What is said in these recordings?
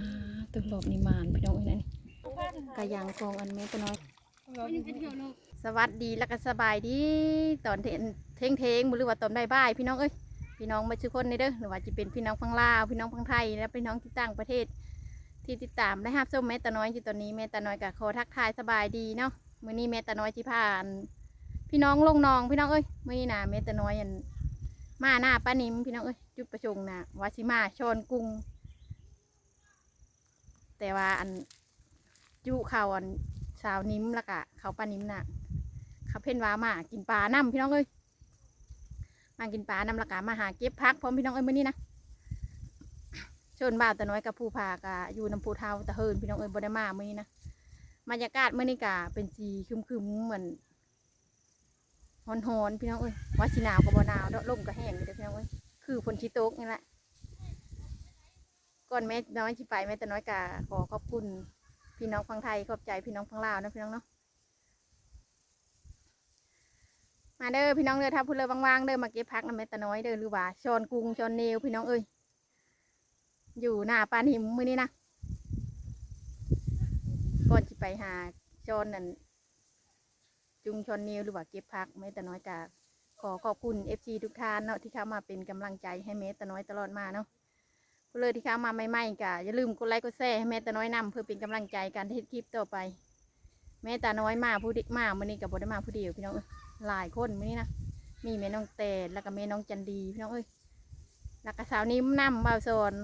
อ่าตึงหลบนิมานพี่น้องเอ้ยนะนี่กะยางกองอันแม่ตัวน้อย สวัสดีแล้วก็สบายดีตอนเทนเทงเทงหรือว่าตอนบ่ายพี่น้องเอ้ยพี่น้องมาชุกคนนี่เด้อหรือว่าจะเป็นพี่น้องฟังลาวพี่น้องฟังไทยและพี่น้องที่ต่างประเทศ ที่ติดตามได้รับชมแม่ตาน้อยอยู่ตอนนี้แม่ตาน้อยกับขอทักทายสบายดีเนาะมื้อนี้แม่ตาน้อยที่ผ่าน พี่น้องลงนองพี่น้องเอ้ยมือนี้นะแม่ตาน้อยอันมาหน้าป้านิมพี่น้องเอ้ยจุดประสงค์นะวาสิมาชอนกรุง แต่ว่าอันจุข่าอันสาวนิ้มล้วก็เขาป้านิ้มน่ะเขาเพ่นว่ามากินปลาน้ำพี่น้องเอ้ยมากินปลาน้ำละกามาหาเก็บพักพร้อมพี่น้องเอ้ยมื้อนี้นะชนบ่าวแต่น้อยกับผู้พากะอยู่น้ำผูเทาตะเฮินพี่น้องเอ้ยบ่ได้มาเมื้อนี้นะบรรยากาศเมื้อนี้กะเป็นสีครึมเหมือนฮอนๆพี่น้องเอ้ยว่าสิหนาวก็บ่หนาวเด้อลมก็แห้งเด้อพี่น้องเอ้ยคือฝนชิโต๊กนี่แหละ ก่อนแม่น้อยสิไปแม่ต่น้อยกะขอขอบคุณพี่น้องฟังไทยขอบใจพี่น้องฟังลาวนะพี่น้องเนาะมาเด้อพี่น้องเด้อถ้าพูดเลยว่างๆเด้อมาเก็บพักน้ำเม็ดตะน้อยเด้อหรือว่าชอนกรุงชอนเนวพี่น้องเอ้ยอยู่หน้าปานหิมมื้อนี้นะก่อนจะไปหาชอนนั่นจุงชอนเนวหรือว่าเก็บพักเม็ดตะน้อยกาขอขอบคุณเอฟซีทุกท่านเนาะที่เข้ามาเป็นกำลังใจให้เม็ดตน้อยตลอดมาเนาะ เลยที่เข้ามาใหม่ๆกะอย่าลืมกดไลค์กดแชร์ให้เม็ดตะน้อยนำเพื่อเป็นกำลังใจการที่คลิปต่อไป แม่ตาน้อยมาผู้ด็กมามื้อนี้กับบได้มาผู้เดียวพี่น้องเอ้ยหลายคนมื้อนี้นะมีแม่น้องแตนแล้วก็แม่น้องจันดีพี่น้องเอ้ยแล้วก็สาวนิ้มนำบ่าวสอน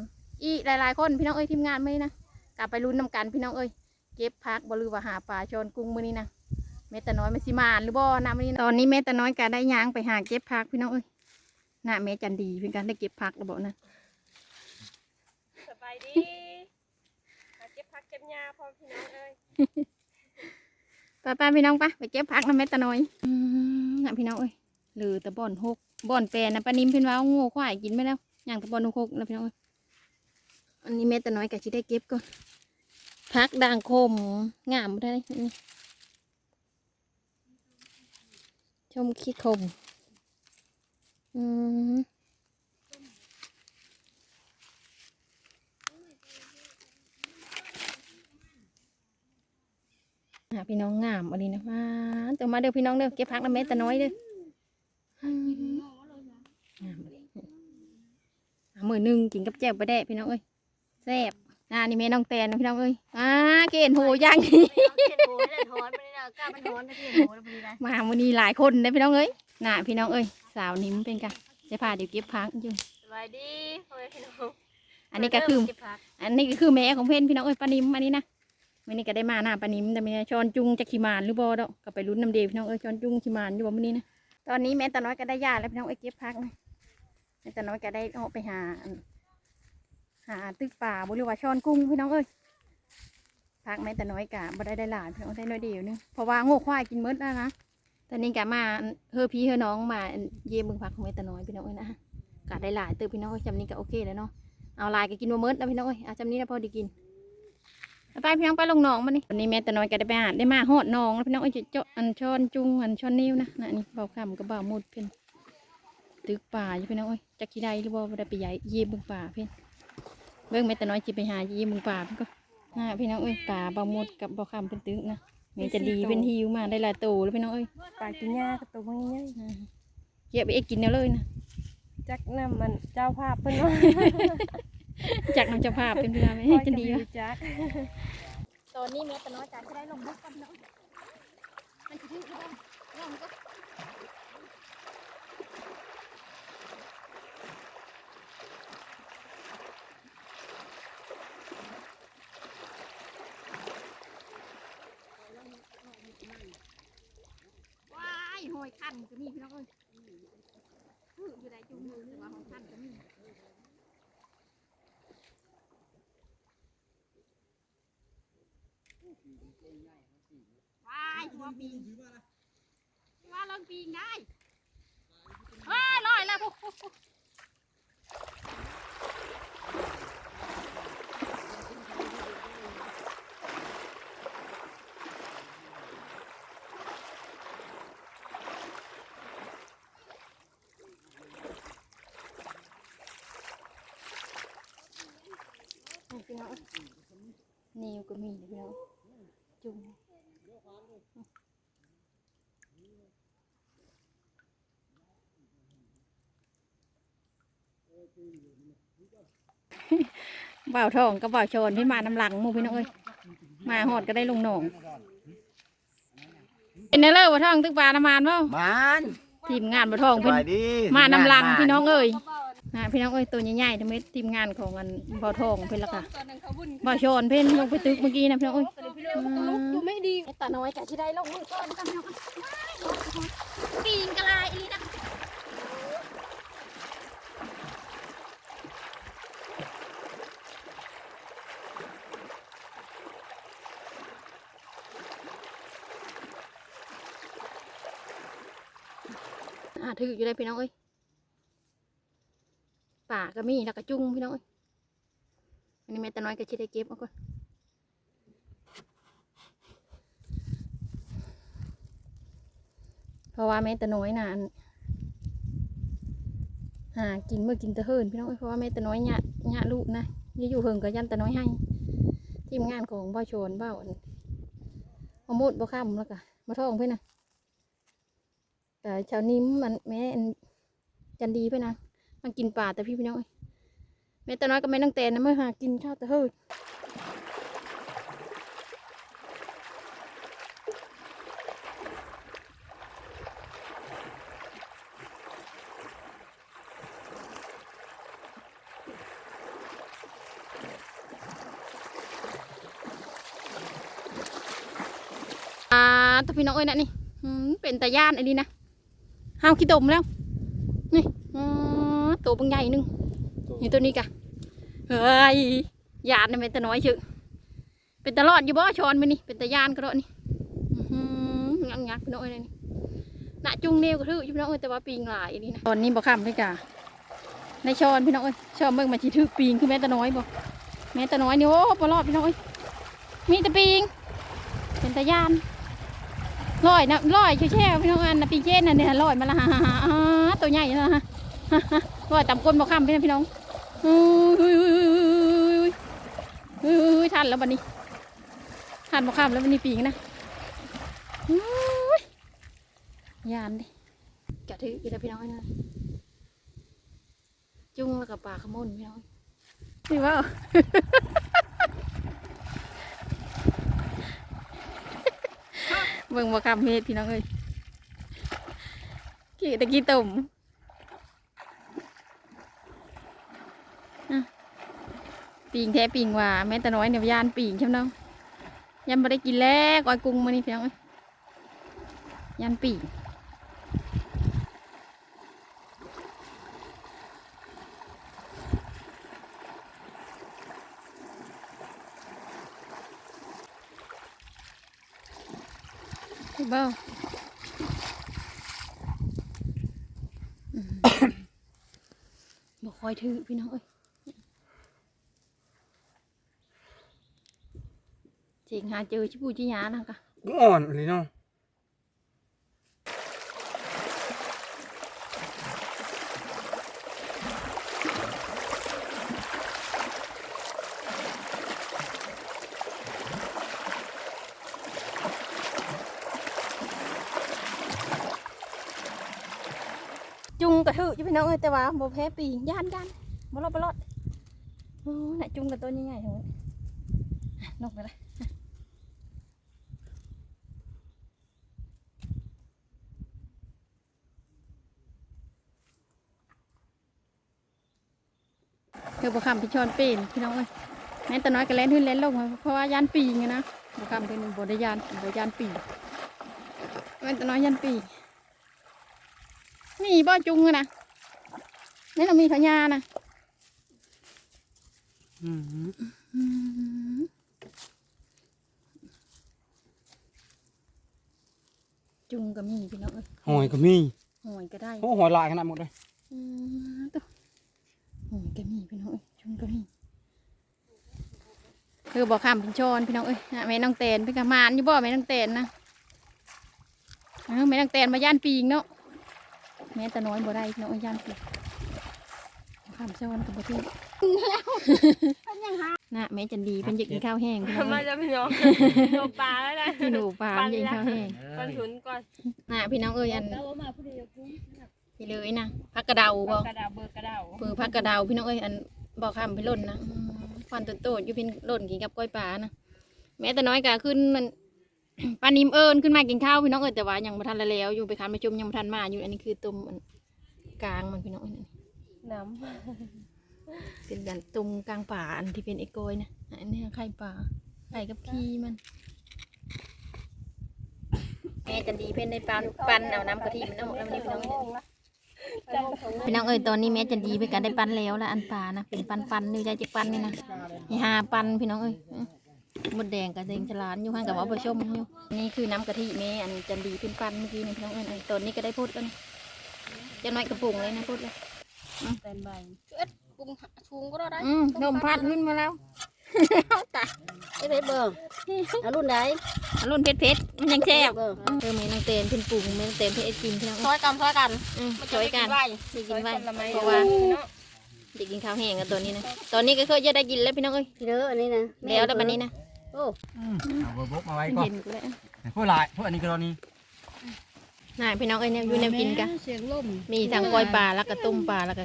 อีหลายๆคนพี่น้องเอ้ยทีมงานมื้อนี้นะกลับไปลุ้นนำกันพี่น้องเอ้ยเก็บพักบ่ลือว่าหาปลาชอนกุ้งมื้อนี้นะแม่ตาน้อยมันสิมานหรือบ่นะมื้อนี้นะตอนนี้แม่ตาน้อยก็ได้ย่างไปหาเก็บพักพี่น้องเอ้ยหน่ะแม่จันดีเพิ่นกันได้เก็บพักแล้วบ่นะ ดีมาเก็บผักเก็บหญ้าพร้อพี่น้องเอ้ยไปไปพี่น้องไปไปเก็บพักนะแม่ตาน้อยอืมน่ะพี่น้องเอ้ยหรือตะบ่อนหกบ่อนแปรนะป้านิมเพิ่นว่าเอาโง่ควายกินไปแล้วอย่างตะบ่อนหกแล้วพี่น้องเอ้ยอันนี้แม่ต่น้อยกะชิได้เก็บก่อนพักด่างคมงามบ่ได้นี่ชมขี้คมอืม หาพี่น้องงามอันนี้นะมาเดี๋ยวมาเด้อพี่น้องเด้อเก็บพักน้ำเม็ดแต่น้อยเด้ออืมงามเลยเอามือหนึ่งกินกับแจ่วไปได้พี่น้องเอ้ยแซ่บอ่านี่แม่น้องแตนนะพี่น้องเอ้ยอ่าเกณฑ์โหยังไม่เอาเห็นโหนเลยถอนไม่ได้นะกล้ามันถอนไม่ได้เห็นโหนแล้วพอดีนะมาวันนี้หลายคนนะพี่น้องเอ้ยน่ะพี่น้องเอ้ยสาวนิ่มเป็นกันจะพาเดี๋ยวเก็บพักอยู่สบายดีพ่อแม่พี่น้องอันนี้ก็คือเก็บผักอันนี้ก็คือแม่ของเพื่อนพี่น้องเอ้ยปานิมอันนี้นะ วันนี้ก็ได้มาหน้าปานิมแต่ไม่ได้ช้อนจุงจะขี่มานหรือบ่ดอกก็ไปลุ้นน้ำเดยพี่น้องเอ้ยช้อนจุงขี่มานอยู่บ่มื้อนี้นะตอนนี้แม่ตาน้อยก็ได้ยาแล้วพี่น้องเอ้ยเก็บพักนะแม่ตาน้อยก็ได้ออกไปหา หาตึกป่าบ่หรือว่าช้อนกุ้งพี่น้องเอ้ยพักแม่ตาน้อยกะบ่ได้ได้หลายพี่น้องได้น้อยเดียวนึงเพราะว่าโง่ควายกินมดแล้วนะตอนนี้กะมาเฮอพี่เฮอน้องมาเยี่ยมบิ่งพักของแม่ตาน้อยพี่น้องเอ้ยนะกะได้หลายติบพี่น้องเอ้ยจำนี้ก็โอเคแล้วเนาะเอาลายก็กินมาเมิดแล้วพี่น้องเอ้ยเอาจำนี้แล้วพอดีกิน ไปพี่น้องไปลงหนองมานี่วันนี้แม่แต่น้อยก็ได้ไปหาได้มาหอดหนองแล้วพี่น้องเอ้ยจะเจาะอันช้อนจุงอันช้อนนิ้วนะน่ะนี่เบาคำกับเบามุดเพิ่นตึกป่าอยู่พี่น้องเอ้ยจักขี้ใดหรือบ่บ่ได้ไปใหญ่เยี่ยมเบิ่งป่าเพิ่นเบิ่งแม่แต่น้อยจิไปหาเยี่ยมเบิ่งป่าเพิ่นก็น่ะพี่น้องเอ้ยป่าเบามุดกับเบาคำเพิ่นตึกนะแม่จะดีเป็นหิวมาได้หลายโตแล้วพี่น้องเอ้ยปลากินหญ้ากับตัวมันง่ายอ่าเก็บไปเอ็กกินแนวเลยนะจักน้ำมันเจ้าภาพเพิ่นว่า จากน้ำเจ้าภาพเป็นพี่น้องคเอ้อยยจะจะดีดีวะจักตอนนี้แม่ตะน้อยจากที่ได้ลงบุกกันเนาะมันจะถึงแล้วลงก็ว้ายหอยคันก็มีพี่น้องเอ้ยคืออยู่ได้จุงมือหรือว่าหอยคันก็มี ว้ายหัวปีนว่าลองปีนได้ว้ายลอยแล้วพวกนี่พี่น้องนิวก็มีนะพี่น้อง จุงบ่าวทองกับบ่าวโชนเพิ่นมาน้ำหลังหมู่พี่น้องเอ้ยมาหอดก็ได้ลงหนองเป็นเนอเลอร์บ่าวทองตึกปลาน้ำมันบ่มันทีมงานบ่าวทองสเพิ่นบายดีมาน้ำหลังพี่น้องเอ้ย นะพี่น้องเอ้ยตัวใหญ่ๆทั้งเม็ดทีมงานของอันบ่าวทองเพิ่นละค่ะตอนนั้นเขาบุญบ่าวโชนเพิ่นลงไปตึกเมื่อกี้นะพี่น้องเอ้ยพี่น้องตลุกอยู่ไม่ดีตาน้อยกะที่ได้ลงมือก่อนกันพี่น้องปีนกะลายอีนะอ่าถืออยู่ได้พี่น้องเอ้ยป่า ก็มีแล้วก็จุ้งพี่น้องอันนี้แม่ตาน้อยก็ชิได้เก็บเอาก่อนเพราะว่าแม่ตะน้อยนานหากินเมื่อกินตะเฮินพี่น้องเพราะว่าแม่ตะน้อยหยะหยะลูกนะนี่อยู่เฮิงกับยันตะน้อยให้ทีมงานของบ่าวชนบ่าวอันมามุดบ่ข้ามแล้วก็มาท่องเพื่อนนะแต่ชาวนิ้มมันแม่อันจันดีเพื่อนนะ มากินป่าแต่พี่พี่น้อยแม่ตะน้อยกับแม่นังเตนนะไม่หากินข้าวแตะเฮินอ่าตัวพี่น้องเอ้ยนะนี่เป็นตาย่านไอ้นี่นะห้าวขี้ตมแล้ว ตัวบางใหญ่หนึงนี่ตัวนี้กะเฮ้ยยานนี่เป็นตาน้อยชื่อเป็นตาลอดอยู่บ่ชอนไปนี่เป็นตาย่านก็ได้นี่อื้อหืองักงักพี่น้องเอ้ยนี่น่ะจุงเนวก็ถืออยู่พี่น้องเอ้ยแต่ว่าปีงหลายอันนี่นะตอนนี้บ่ค้ำเลยกะในชอนพี่น้องเอ้ยชอนเบิ่งมาชีถือปีงคือแม่ตาน้อยบ่แม่ตาน้อยนี่โอ้ปลอดพี่น้องเอ้ยมีแต่ปีง เป็นตาย่านลอยนะลอยแช่ๆพี่น้องอันนะปีเจนน่ะเนี่ยลอยมาละฮ่าฮ่าฮ่าอ่าตัวใหญ่นะฮะ ฮ่าฮ่าลอยต่ำก้นบ่ข้ามพี่นะพี่น้องอุ้ยอุ้ยอุ้ยอุ้ยอุ้ยอุ้ยอุ้ยทันแล้วบัดนี้ทันบ่ข้ามแล้วบัดนี้ปีกนะอุ้ยยานดิกะถืออีกแล้วพี่น้องนะจุ้งแล้วกับปลาขมนพี่น้องนี่ว่าเบิ่งว่าคำเฮ็ดพี่น้องเอ้ยกี่ตะกี้ตุ่มอะ ปิงแท้ปิงว่าแม่แต่น้อยเนี่ยยานปิงใช่ไหมน้องยังไม่ได้กินแล้วก้อยกุ้งมานี่เพี่น้องเอ้ยยานปิงเบ้าบอกคอยถือพี่น้องเอ้ย จริงหาเจอชิบูจิยานะคะก็อ่อนเลยเนาะจุงกระถืออยู่พี่น้องเอ้ยแต่ว่าโบแพ้ปีงย่านย่านบรอดบรอดโอ้น่ะจุงกับตัวใหญ่ๆทั้งนั้นอะนกไปเลย เดี๋ยวบคำพี่ชอนเป็นพี่น้องเอ้ยแม่แต่น้อยก็เล่นขึ้นเล่นลงเพราะว่าย่านปีงอะนะบคำเป็นบไดยานบย่านปีงแม่แต่น้อยย่านปีงมีบ่จุงอะนะนี่เรามีพญานะอืมจุงก็มีพี่น้องเอ้ยหอยก็มีหอยก็ได้โอ้หอยลายขนาดหมดเลยอืมตัว หอยก็มีพี่น้องเอ้ยจุงก็มีคือบอกคำเป็นชอนพี่น้องเอ้ยน่ะแม่น้องเตนเป็นกระมานอยู่บ่แม่น้องเตนนะเออแม่น้องเตนมาย่านปีงเนาะแม่แต่น้อยบ่ได้พี่น้องเอ้ยย่านปีงบอกคำชอนกับบ่ที่น่ะแม่จันดีเป็นอยากกินข้าวแห้งพี่น้องมาเอ้ยจะพี่น้องโดปลาแล้วนะพี่หนูปลาอยากกินข้าวแห้งก่อนฉุนก่อนน่ะพี่น้องเอ้ยอัน แล้วมาผู้เดียวกูพี่เลยนะพักกระเดาบ่กระดาษเบอร์กระดาษเปือพักกระเดาพี่น้องเอ้ยอันบ่ข้ามไปล่นนะอืมฟันโตๆอยู่พี่ล่นกินกับกล้วยปลานะแม้แต่น้อยก็ขึ้นมันปลานิมเอิญขึ้นมากินข้าวพี่น้องเอ้ยแต่ว่ายังบ่ทันละแล้วอยู่ไปคันไปชมยังบ่ทันมาอยู่อันนี้คือตุ่มอันกลางมันพี่น้องเอ้ยนั่นน้เป็นดันตุ่มกลางป่าอันที่เป็นไอ้กอยนะอันนี้ไข่ป่าไข่กับพี่มันแม่จันดีเพ่นในปลาปันเอาน้ำกะทิมันออกแล้วนี่พี่น้องเอ้ย พี่น้องเอ้ยตอนนี้แม่จันดีไปกันได้ปันแล้วละอันปลานะเป็นปันปันนี่ใจจะปันนี่นะนี่ห้าปันพี่น้องเอ้ยอื้อมดแดงกับเดงฉลานอยู่ข้างกับว่าผชมอยู่นี่คือน้ำกะทิแม่อันจันดีเป็นปันเมื่อกี้นี่พี่น้องเอ้ยอันตอนนี้ก็ได้พูดแล้วนี่จะน้อยกระปุงเลยนะพูดเลยำเต็มใบปรุงชุงก็ได้อืมนมพัดขึ้นมาแล้ว ไอ้เพชรเบิ่งเอารุ่นไหนอันรุ่นเพชรเพชรมันยังแซ่บเบิ่งเออแม่น้องเตนเป็นปรุงแม่น้องเตนเพชรไอติมพี่น้องซอยกันซอยกันอืมมันจะช่วยได้กันไว้ได้กินไว้ละไม้เพราะว่าเด็กกินข้าวแห้งกันตัวนี้นะตอนนี้ก็เคยจะได้กินแล้วพี่น้องเอ้ยพี่เด้ออันนี้นะแล้วแล้วบันนี้นะโอ้เอาเบอร์บุ๊กมาไว้ก่อนเห็นกูแล้วพวกหลายพวกอันนี้ก็รอนี่น่าพี่น้องเอ้ยเนี่ยอยู่แนวกินกันเสียงลมมีทั้งกล้อยปลาแล้วก็ต้มปลาแล้วก็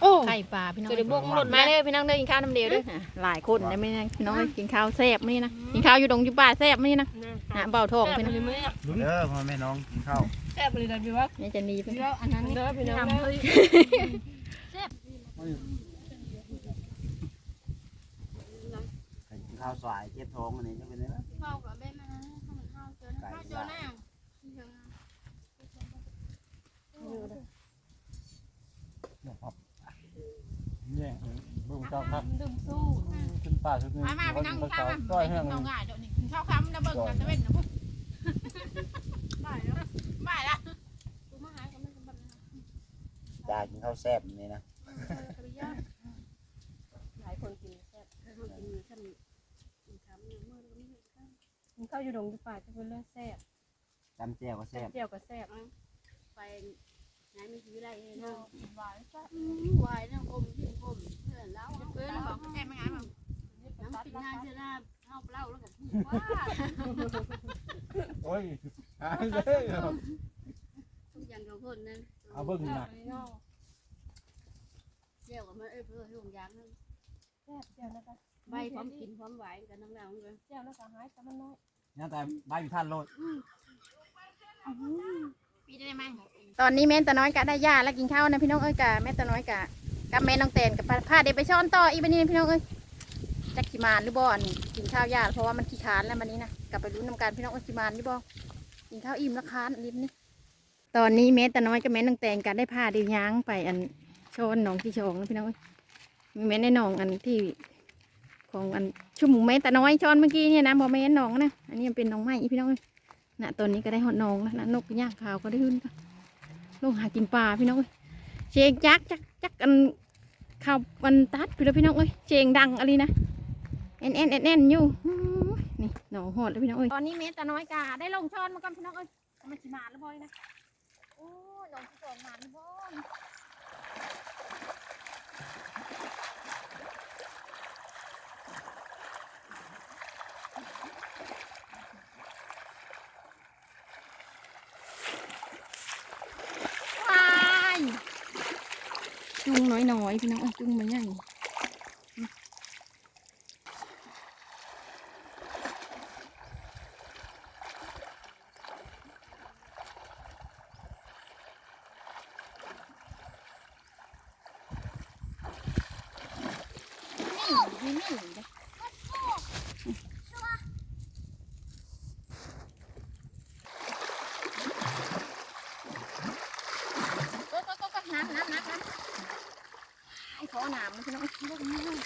โอ้ไข่ปลาพี่น้องจะได้บวกหล่นมาเลยพี่น้องเด้อกินข้าวน้ำเดียวเด้วยหลายคนนะไม่ได้พี่น้องเอ้ยกินข้าวแซ่บไม่นะกินข้าวอยู่ดงอยู่ป่าแซ่บไม่นะหาเบาทองพี่น้องเด้อพ่อแม่น้องกินข้าวแซ่บเลยนะพี่ว่าเนี่ยจะหนีพี่พี่แล้วอันนั้นเด้อพี่น้องทำเด้อเฮ้ยกินข้าวสายเจ็บท้องอันนี้ก็เป็นเนื้อเข้ากับแม่มันเข้าเจอไก่เข้าเจอหน้าเนี่ย เบิ่งเจ้าครับดื่มสู้ขึ้นป่าชุดนี้มามาพี่น้องกินข้าวก้อยแห้งข้าวง่ายเดี๋ยวนี้กินข้าวคำนะเบิ่งกันจะเป็นนะพวกบ่ายแล้วบ่ายละกูมาหากันไม่สมบัติยากินข้าวแซ่บนี่นะหลายคนกินแซ่บเขากินฉันกินคำเนี่ยเมื่อนี้กินข้าวอยู่ดงอยู่ป่าจะเป็นเรื่องแซ่บจำแจ่วก็แซ่บเจียวก็แซ่บไป ไหนไม่ถืออะไรเนาะหวานจ้ะวายเนี่ยอมที่อมเพื่อนเล่าเพื่อนบอกแกไม่งานแบบน้ำปิดงานเจอหน้าเข้าเล่าแล้วกับว่าโอ้ยหายเลยทุกอย่างของคนนั้นเอาเบิ่งหนักเดี่ยวกับมันเอ้ยเพื่อห่วงยางนึงแซ่บเจียวนะคะใบพร้อมกินพร้อมหวานกันน้ำเหลวเลยเจียวแล้วก็หายแต่มันน้อยเนี่ยแต่ใบอยู่ท่านโลด ปีได้ไหมตอนนี้แม่ตาน้อยกะได้ยาแล้วกินข้าวนะพี่น้องเอ้ยกะแม่ตาน้อยกะกับแม่น้องเตนกับพาเด็กไปช้อนต่ออีบันนี้นะพี่น้องเอ้ยจักขีมานหรือบ่อนกินข้าวยาเพราะว่ามันขี้ค้านแล้ววันนี้นะกลับไปรู้นำกันพี่น้องเอ้ยขีมานหรือบ่กินข้าวอิ่มแล้วค้านลิ้นนี่ตอนนี้แม่ตาน้อยกับแม่น้องเตนกันได้พาเด็กย้างไปอันช้อนหนองที่ชองนะพี่น้องเอ้ยมีแม่ในหนองอันที่ของอันชุ่มหมูแม่ตาน้อยช้อนเมื่อกี้เนี่ยนะบ่แม่นหนองนะอันนี้มันเป็นหนองไม้อีพี่น้องเอ้ย น่ะตอนนี้ก็ได้หอดนองแล้วนะนกย่างขาวก็ได้ขึ้นลงหากินปลาพี่น้องเอ้ยเชงจักจักจักอันข้าวมันตัดพี่น้องพี่น้องเอ้ยเชงดังอะไรนะเอ็นเอ็นเอ็นเอ็นอยู่นี่หนองหอดแล้วพี่น้องเอ้ยตอนนี้เมตาน้อยกาได้ลงช้อนมาก่อนพี่น้องเอ้ยมันสิมาแล้วบ่อยนะโอ้ยลงที่สองมาแล้วบ่อยว้ายจุง น้อยๆพี่น้องเอ้ยจุงมาใหญ่ นี่นี่เด้ก็ก็ก็ก็น้ำน้ำน้ำน้ำไอ้ขอน้ำมันพี่น้องลูกมัน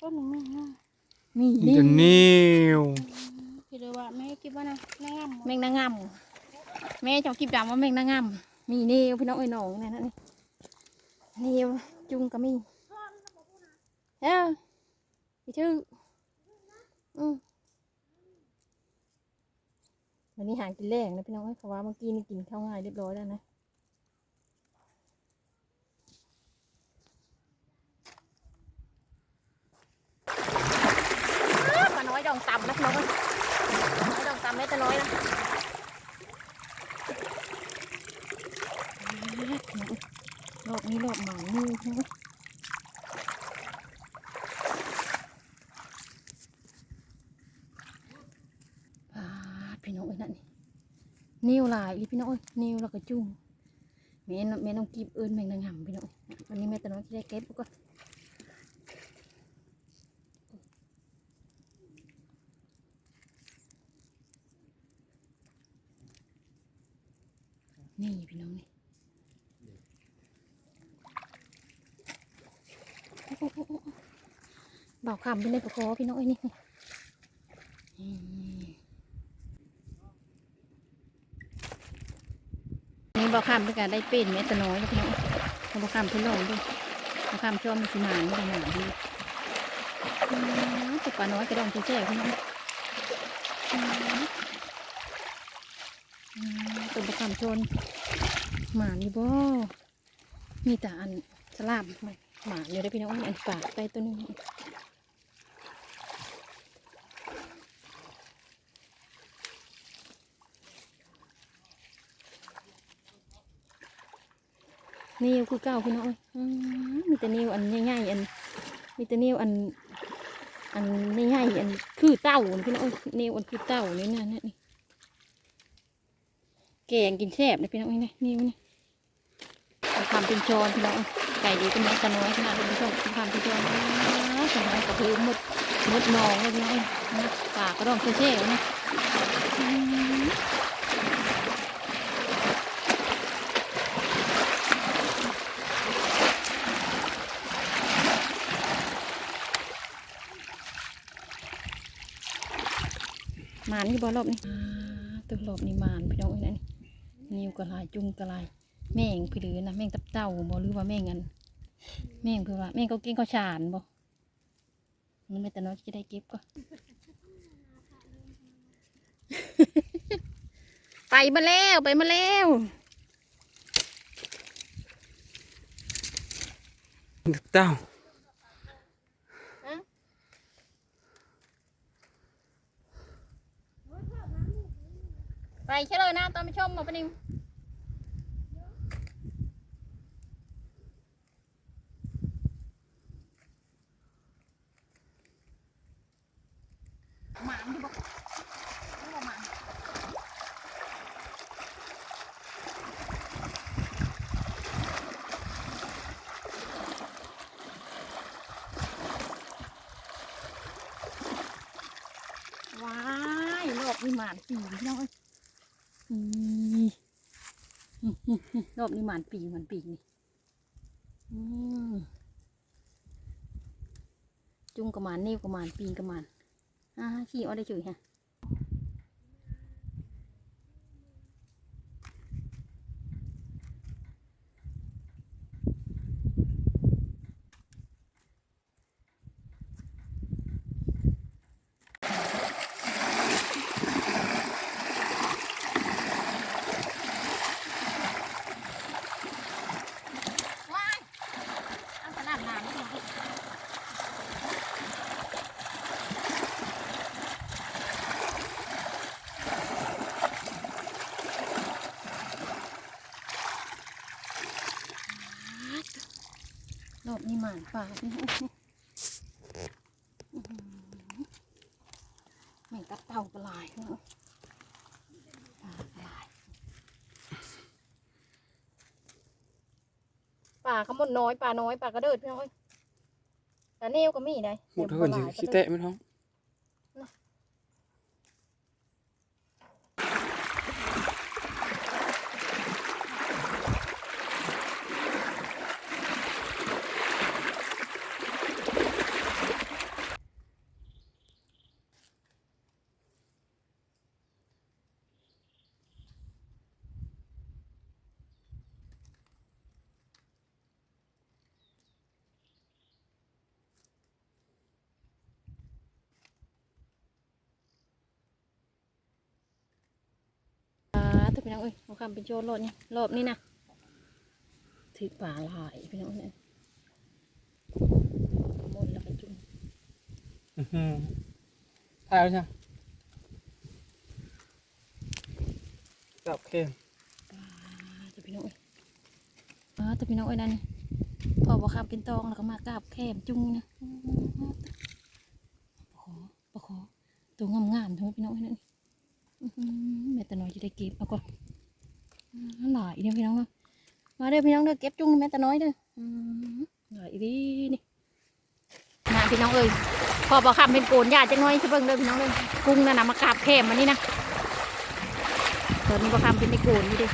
ก็หนึ่งแม่นะมีนี่จะนิ่วพี่เลยว่าแม่คิดว่านะนางงามแมงนางงามแม่เจ้ากิบดำว่าแมงนางงามมีเนวพี่น้องเอ้ยหนองเนี่ยนะนี่เนวจุงก็มีเอ้าพี่ชื่ออืมวันนี้หากินแรงนะพี่น้องเอ้ยเพราะว่าเมื่อกี้นี่กินข้าวง่ายเรียบร้อยแล้วนะ ม่ตะน้อยนะรอบนี้รอบหมานี่นะปาพี่น้องเอ้ยนั่นนี่นิ้วลายพี่น้องเอ้ยนิ้วแล้วก็จุ้งแม่นแม่น้องกีบเอิญแมงนางหำพี่น้องวันนี้แม่ตะน้อยที่ได้เก็บก็ นี่พี่น้องนี่โอ้โอ้โอ้โอ้ เบาคำเป็นในประคอพี่น้อยนี่นี่เบาคำเป็นการได้เป็นแม่ตะน้อยพี่น้องเบาคำพิ่นลงด้วยเบาคำชอบมีสีหมานไม่ได้หนาดีอืมแต่ปลาน้อยกระดองตัวแจ้ๆพี่น้องอืมอืมตัวเบาคำชนหมานี่บ่มีแต่อันสลาบมันหม มาเดี๋ยวได้พี่น้องอันปากไปตัวนึงนิ้วคือเก้าพี่น้องอ้อืมมีแต่นิ้วอันง่ายๆอัน มีแต่นิ้วอัน อันง่ายๆอันคือเต้าพี่น้องอ้ยนิ้วอันคือเต้านี่นะนี่นี่แกงกินแซ่บนะพี่น้องอ้ยนี่นิ้วนี่ทำเป็นช้อนพี่น้อง ไก่ดีเป็นน้องตะน้อยขนาดเป็นผู้ชมทำเป็นช้อนนะสมัยกับพื้นหมดหมดนองเลยพี่น้องนะปากก็ร้องเช่ๆนะมานที่บ่รอบนี่อ่าตัวรอบนี่หมานพี่น้องเอ้นั่นนิวกระลายจุงกระลาย แม่งพี่หรือนะแม่งตับเต่าบ่หรือว่าแม่งอันแม่งคือว่าแม่งเขากินข้าวฉานบ่มันไม่แต่น้อยจะได้เก็บก็ ไปมาแล้วไปมาแล้วเต้าไปเฉลยนะตอนไปชมมาปะนิม หมาที่บอกนี่ว่หมาว้ายรอบนี้หมานปีพี่น้องเอ้ยรอบนี้หมานปีหมานปีนี่จุงกระหมานนิ้วกระหมานปีนกระหมาน อ่าขี่ออาได้จุยฮะว้ายเอาขนาดน้ำไม่ถึง ร อบนี้หมานป่านี่อื้อหือแม่งตับเต่ากระลายเนาะปลากระลายป่าขมดน้อยป่าน้อยป่ากระเดิดพี่น้อยแต่เนวก็มีได้หมดเท่ากันสิขี้แตะไหมท้อง พี่น้องเอ้ยเอาคำเป็นโจรรอบนี้รอบนี้นะถือป่าลายพี่น้องเนี่ยมนต์แล้วก็จุ่มถ่ายแล้วใช่กับเค็มตัวพี่น้องเอ้ยอ๋อตัวพี่น้องเอ้ยนั่นนี่พอบอกคำเป็นตองแล้วก็มากราบแคมจุงนะปะขอปะขอตัวงามๆทั้งพี่น้องเอ้ยนั่นนี่อื้อหือ แม่ตาน้อยจะได้เก็บเอาก่อนหลายเด้อพี่น้องเนาะมาเด้อพี่น้องเด้อเก็บจุ้งแม่ตาน้อยเด้อหลายดีนี่นะพี่น้องเอ้ยพอบอกคำเป็นโกนยาจังน้อยจะเบิ่งเด้อพี่น้องเด้อกุ้งนั่นนะมากราบแคมมันนี่นะตอนนี้บอกคำเป็นในโกนนี่เด้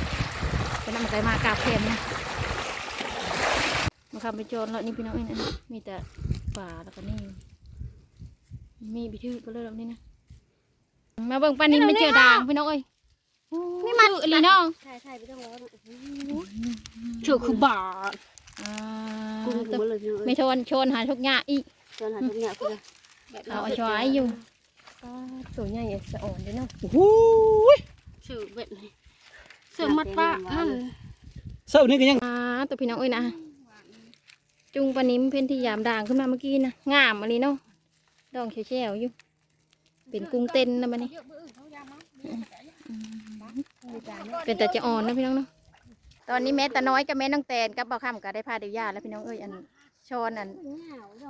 เป็นน้ำมันไก่มากราบแคมนะมาคำไปโจรแล้วนี่พี่น้องเอ้ยนะมีแต่ป่าแล้วก็นี่มีบิทือก็เลยแบบนี้นะ มาเบิ่งปลานินเป็นเชือดางพี่น้องเอ้ยนี่มันอีหลีน้องถ่ายถ่ายไปต้องร้อนเชือคือบาทอ่ากุ้งตัวหมดเลยพี่น้องไม่ชนชนหาทุกอย่างอีกจนหาทุกอย่างคือเอาเอาช้อยอยู่ตัวใหญ่สะอ่อนเด้เนาะชื่อเบ็ดเสื้อมัดปะนั่นเสิร์ฟนี่ก็ยังอ่าตัวพี่น้องเอ้ยนะจุงปลานิมเพ่นที่ยามด่างขึ้นมาเมื่อกี้นะงามอะไรเนาะดองแช่ๆอยู่ เป็นกุ้งเต้นนะมันนี่เป็นแต่จะอ่อนนะพี่น้องเนาะตอนนี้แม่ตาน้อยกับแม่น้องแตนกับบ่าวคำก็ได้พาเดียวยาแล้วพี่น้องเอ้ยอันช้อนอัน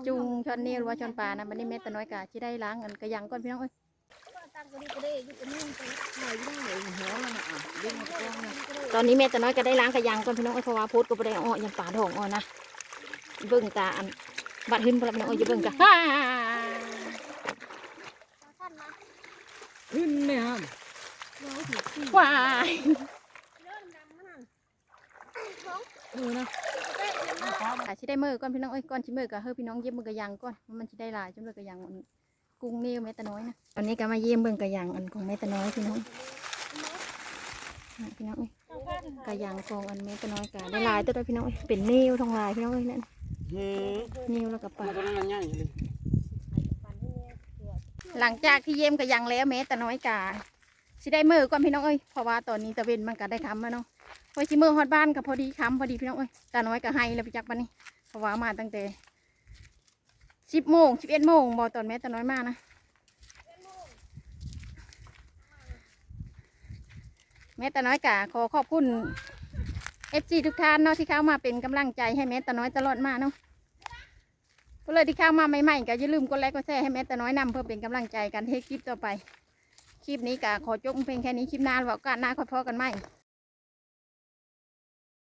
จุงช้อนนิ้วหรือว่าช้อนปลานะมันนี่แม่ตาน้อยกะที่ได้ล้างอันกระยังก่อนพี่น้องเอ้ยตอนนี้แม่ตาน้อยก็ได้ล้างกระยังก่อนพี่น้องเอ้ยเพราะว่าพูดก็บ่ได้เอาออกยังปลาทองอ่อนนะเบิ่งตาอันบัดขึ้นพลัพี่น้องเอ้ยอย่าเบิ่งกะ ขึ้นไหมฮะว้ายดูนะอาชิได้มือก่อนพี่น้องเอ้ยก่อนชิมือกับเฮ้ยพี่น้องเยี่ยมมือกระยังก่อนมันชิได้หลายจนเลยกระยังอันกุ้งเนี่วแม่ตะน้อยนะตอนนี้ก็มาเยี่ยมเบิ่งกระยังอันของแม่ตะน้อยพี่น้องนะพี่น้องเอ้ยกระยังของอันแม่ตะน้อยกะได้หลายตัวด้วยพี่น้องเอ้ยเป็นนิ่วทองลายพี่น้องเอ้ยนั่นนิ่วแล้วก็ปลาตัวนั้นง่ายเลย หลังจากที่เยี่ยมกระยังแล้วแม่ตะน้อยกะสิได้มือก่อนพี่น้องเอ้ยเพราะว่าตอนนี้ตะเวนมันก็ได้คำแล้วเนาะพอชิมือฮอดบ้านก็พอดีคำพอดีพี่น้องเอ้ยแตาน้อยก็ให้แล้วพี่จักปะนี่เพราะว่ามาตั้งแต่สิบโมงสิบเอ็ดโมงบอตอนแม่ตาน้อยมานะแม่ตาน้อยกะขอขอบคุณเอฟซีทุกท่านเนาะที่เข้ามาเป็นกำลังใจให้แม่ตาน้อยตลอดมาเนาะ ก็เลยที่เข้ามาใหม่ๆก็อย่าลืมกดไลค์กดแชร์ให้แม่แต่น้อยนำเพื่อเป็นกำลังใจกันให้คลิปต่อไป คลิปนี้ก็ขอจบเพียงแค่นี้คลิปหน้าหรือว่าโอกาสหน้าค่อยพอกันใหม่